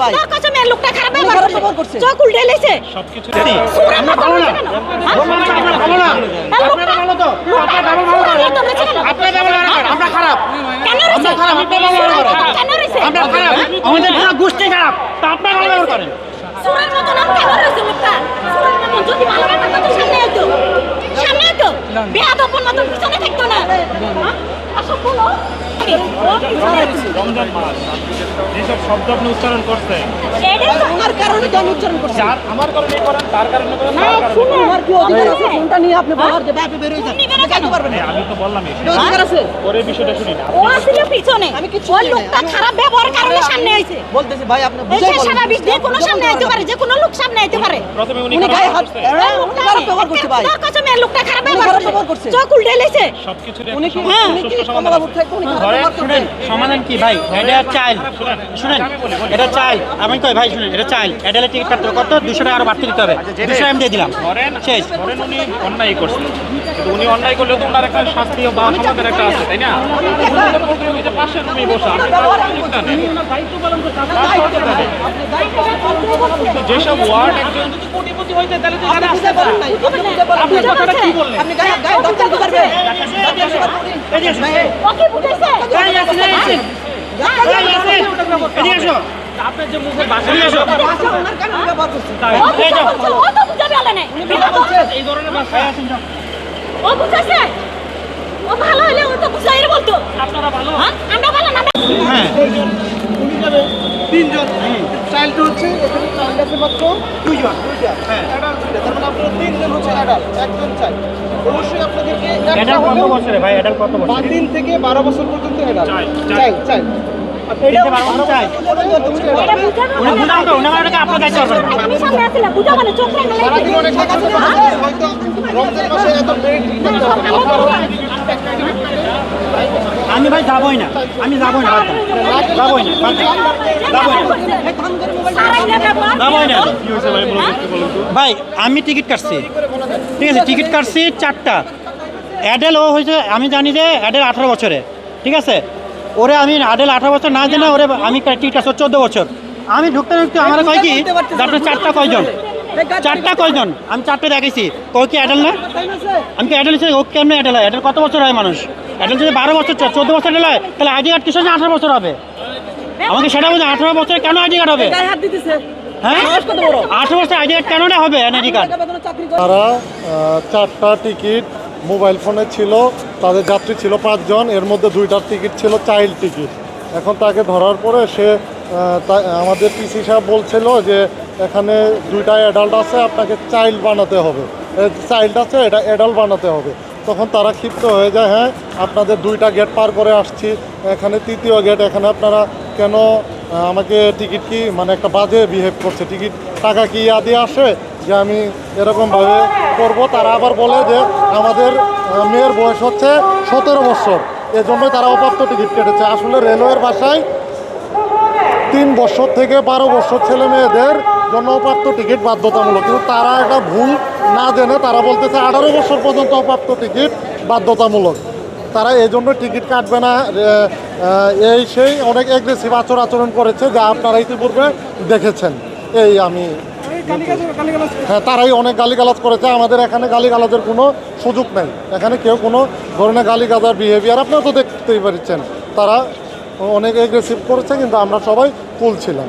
ভাই তোর কাছে লোকটা খারাপ ব্যবহার করছে। চোখ উল্টে লেছে সবকিছু সুরা মাথা রয়েছে কেন? হ্যাঁ? এই লোকটা- লোকটা সুরা মাথা রয়েছে কেন? আমরা খারাপ কেন আমরা খারাপ, আপনি ব্যবহার করেন। কেন রয়েছে? আমরা খারাপ আমাদের পুরো গোষ্ঠী খারাপ তা আপনারা ব্যবহার করেন সুরার মতো নাম কেন রয়েছে লোকটা? সুরার মতো যদি ভালো ব্যাপার থাকতো সামনে আইতো। সামনে আইতো। বেয়াদবের মতো পিছনে থাকতো না। হ্যাঁ? আছে। রমজান মাস যেসব শব্দ আপনি উচ্চারণ করছেন এটাই কারণে তো উচ্চারণ করছি। যার আমার কারণে করেন তার কারণে করেন না, তার কারণে শুনে। করেন। আমার কি অধিকার আছে? হ্যাঁ। নিয়ে আপনি বলার যে ব্যাপে বের হয়ে আপনি হয়ে কেন? পারবেন না? আমি তো বললাম এই অধিকার আছে? পরে বিষয়টা শুনি না। ও আসলে পিছনে। আমি কিচ্ছু ওই লোকটা খারাপ ব্যবহারের কারণে সামনে আইছে। বলতেছি ভাই আপনি বুঝাই বলেন। স্বাভাবিক যে কোনো সামনে আইতে পারে যে কোনো লোক সামনে আইতে পারে। প্রথমে উনি উনি গায়ে হাত করছে। হ্যাঁ, খারাপ ব্যবহার করছে ভাই। কাছে লোকটা খারাপ ব্যবহার করছে। চোখ উল্টে লেছে সবকিছুর উনি কি উনি কি কমলাপুর। থেকে উনি খারাপ ধরেন, ব্যবহার শুনেন সমাধান কি? ভাই এটা চাইল। শুনেন এটা চাইল। আমি কই ভাই শুনেন এটা চাইল। এডেলে টিকিট কাটতে কত? দুশো টাকা আরও বাড়তি দিতে হবে। দুশো আমি দিয়ে দিলাম। শেষ। ধরেন উনি অন্যায় করছেন উনি অন্যায় করলে তো ওনার একটা শাস্তি বা সমাধান একটা আছে তাই না? উনি তো প্রতিযোগিতা পাশের রুমেই বসে। আপনি তার সুযোগটা নেন। তার সুযোগটা নেন। কিন্তু যেসব ওয়ার্ড একজন আপনি বুঝাই বলেন নাই আপনি বুঝাই বলেন আপনি নাই। কথাটা কি বললেন? আপনি গায়ে গায়ে? ও কি বুঝাইছে এদিকে এসো এদিকে এসো ভাষা ওনার কারণে ব্যবহার করছে ও বুঝা বলছে, ও তো বুঝাবে আলে নাই। এই ধরনের ভাষা ও বুঝাইছে ও ভালো হলে ও তো বুঝাইরে বলতো। আপনারা ভালো? হ্যাঁ আমরা ভালো না হ্যাঁ। তিনজন। চাইল্ড হচ্ছে আছে মাত্র? দুইজন দুইটা অ্যাডাল্ট দুইটা তার মানে আপনারা তিনজন হচ্ছে অ্যাডাল্ট একজন চাইল্ড অবশ্যই আপনাদেরকে একটা কত বছরে ভাই? এডাল কত বছর? পাঁচ থেকে বারো বছর পর্যন্ত অ্যাডাল্ট চাই আমি মানে ভাই যাবই না আমি যাবই না। যাবই না যাবই না। ভাই আমি টিকিট কাটছি। ঠিক আছে টিকিট কাটছি চারটা। অ্যাডেল ও হয়েছে আমি জানি যে অ্যাডেল আঠারো বছরে। ঠিক আছে? ওরে আমি অ্যাডেল আঠারো বছর না জেনে ওরে আমি টিকিট কাটছি চোদ্দ বছর। আমি ঢুকতে ঢুকতে আমার কয় কি? আপনার চারটা কয়জন? চারটা কয়জন? আমি চারটে দেখেছি কই কি অ্যাডেল না? আমি কি অ্যাডেল ও কেমন অ্যাডেল হয়? অ্যাডেল কত বছর হয় মানুষ? অ্যাডেল যদি বারো বছর চোদ্দ বছর অ্যাডেল হয় তাহলে আইডি কার্ড কিসের আঠারো বছর হবে? আমাকে সেটা বলছে আঠারো বছর কেন আইডি কার্ড হবে? গায়ে হাত দিতেছে। হ্যাঁ? সাহস কত বড়? আঠারো বছর আইডি কার্ড কেন না হবে এনআইডি কার্ড তারা চারটা টিকিট মোবাইল ফোনে ছিল তাদের যাত্রী ছিল পাঁচজন এর মধ্যে দুইটার টিকিট ছিল চাইল্ড টিকিট। এখন তাকে ধরার পরে সে তা- আমাদের পিসি সাহেব বলছিল যে এখানে দুইটা অ্যাডাল্ট আছে আপনাকে চাইল্ড বানাতে হবে। চাইল্ড আছে এটা অ্যাডাল্ট বানাতে হবে। তখন তারা ক্ষিপ্ত হয়ে যায় হ্যাঁ আপনাদের দুইটা গেট পার করে আসছি এখানে তৃতীয় গেট এখানে আপনারা কেন আমাকে টিকিট কি মানে একটা বাজে বিহেভ করছে। টিকিট টাকা কি দিয়ে আসে? যে আমি এরকমভাবে করব। তারা আবার বলে যে আমাদের মেয়ের বয়স হচ্ছে সতেরো বছর। এজন্যই তারা অপ্রাপ্ত টিকিট কেটেছে। আসলে রেলওয়ের বাসায় তিন বছর থেকে বারো বছর ছেলে মেয়েদের জন্য অপ্রাপ্ত টিকিট বাধ্যতামূলক। কিন্তু তারা এটা ভুল না জেনে তারা বলতেছে আঠারো বছর পর্যন্ত অপ্রাপ্ত টিকিট বাধ্যতামূলক। তারা এই জন্য টিকিট কাটবে না। এই সেই অনেক এগ্রেসিভ আচর আচরণ করেছে যা আপনারা ইতিপূর্বে দেখেছেন। এই আমি হ্যাঁ তারাই অনেক গালিগালাজ করেছে। আমাদের এখানে গালিগালাজের কোনো সুযোগ নেই। এখানে কেউ কোনো ধরনের গালিগালার বিহেভিয়ার আপনারা তো দেখতেই পারছেন। তারা অনেক এগ্রেসিভ করেছে, কিন্তু আমরা সবাই কুল ছিলাম।